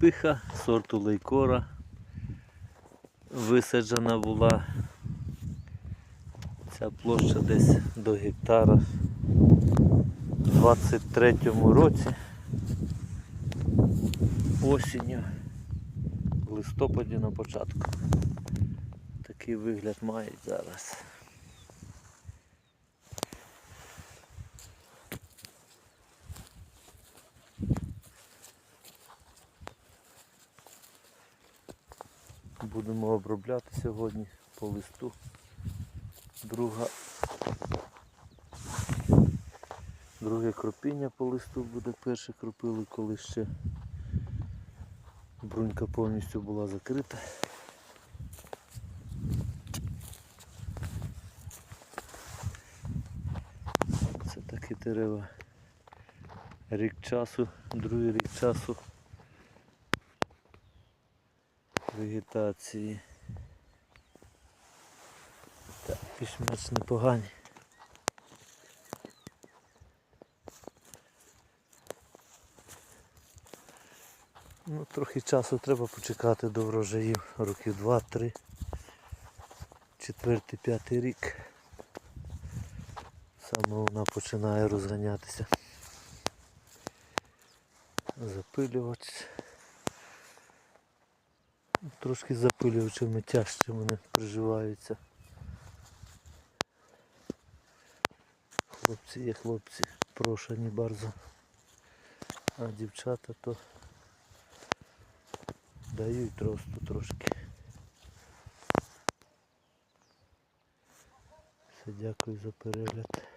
обліпиха сорту лейкора. Висаджена була ця площа десь до гектара у 23-му році. Осінню, в листопаді на початку. Такий вигляд мають зараз. Будемо обробляти сьогодні по листу. Друга. Друге кропіння по листу буде. Перше кропили, коли ще брунька повністю була закрита. Це такі дерева. Рік часу, другий рік часу вегетації. Так, більш-менш непогані. Ну, трохи часу треба почекати до врожаїв, років 2-3, четвертий, п'ятий рік. Саме вона починає розганятися. Запилювач. Трошки запилювачами тяжче вони приживаються. Хлопці є хлопці, прошені bardzo. А дівчата то дають росту трошки. Все, дякую за перегляд.